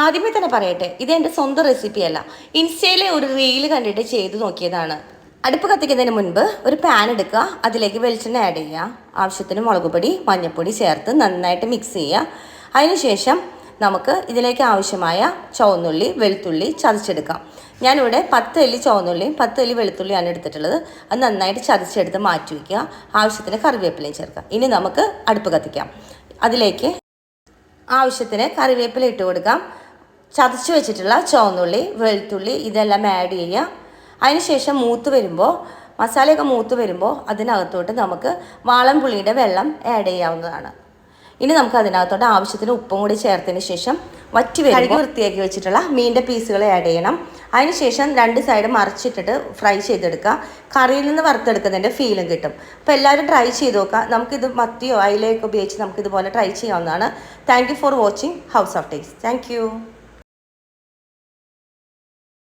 ആദ്യമേ തന്നെ പറയട്ടെ ഇത് എന്റെ സ്വന്തം റെസിപ്പിയല്ല ഇൻസ്റ്റയിലെ ഒരു റീൽ കണ്ടിട്ട് ചെയ്തു നോക്കിയതാണ്. അടുപ്പ് കത്തിക്കുന്നതിന് മുൻപ് ഒരു പാൻ എടുക്കുക അതിലേക്ക് വെളിച്ചെണ്ണ ആഡ് ചെയ്യുക. ആവശ്യത്തിന് മുളക് പൊടി മഞ്ഞൾപ്പൊടി ചേർത്ത് നന്നായിട്ട് മിക്സ് ചെയ്യുക. അതിനുശേഷം നമുക്ക് ഇതിലേക്ക് ആവശ്യമായ ചുവന്നുള്ളി വെളുത്തുള്ളി ചതച്ചെടുക്കാം. ഞാനിവിടെ പത്ത് അല്ലി ചുവന്നുള്ളിയും പത്ത് അല്ലി വെളുത്തുള്ളിയാണ് എടുത്തിട്ടുള്ളത്. അത് നന്നായിട്ട് ചതച്ചെടുത്ത് മാറ്റി വയ്ക്കുക. ആവശ്യത്തിന് കറിവേപ്പിലയും ചേർക്കുക ഇനി നമുക്ക് അടുപ്പ് കത്തിക്കാം. അതിലേക്ക് ആവശ്യത്തിന് കറിവേപ്പില ഇട്ട് കൊടുക്കാം. ചതച്ച് വെച്ചിട്ടുള്ള ചുവന്നുള്ളി വെളുത്തുള്ളി ഇതെല്ലാം ആഡ് ചെയ്യുക. അതിനുശേഷം മൂത്ത് വരുമ്പോൾ മസാലയൊക്കെ മൂത്ത് വരുമ്പോൾ അതിനകത്തോട്ട് നമുക്ക് വാളൻപുളിയുടെ വെള്ളം ആഡ് ചെയ്യാവുന്നതാണ്. ഇനി നമുക്ക് അതിനകത്തോട്ട് ആവശ്യത്തിന് ഉപ്പും കൂടി ചേർത്തതിന് ശേഷം വറ്റി വരുമ്പോൾ വൃത്തിയാക്കി വെച്ചിട്ടുള്ള മീന്റെ പീസുകൾ ആഡ് ചെയ്യണം. അതിനുശേഷം രണ്ട് സൈഡ് മറിച്ചിട്ടിട്ട് ഫ്രൈ ചെയ്തെടുക്കുക. കറിയിൽ നിന്ന് വറുത്തെടുക്കുന്നതിന്റെ ഫീലും കിട്ടും. അപ്പോൾ എല്ലാവരും ട്രൈ ചെയ്ത് നോക്കുക. നമുക്കിത് മത്തിയോ അയിലയൊക്കെ ഉപയോഗിച്ച് നമുക്കിതുപോലെ ട്രൈ ചെയ്യാവുന്നതാണ്. Thank for watching House of Taste thank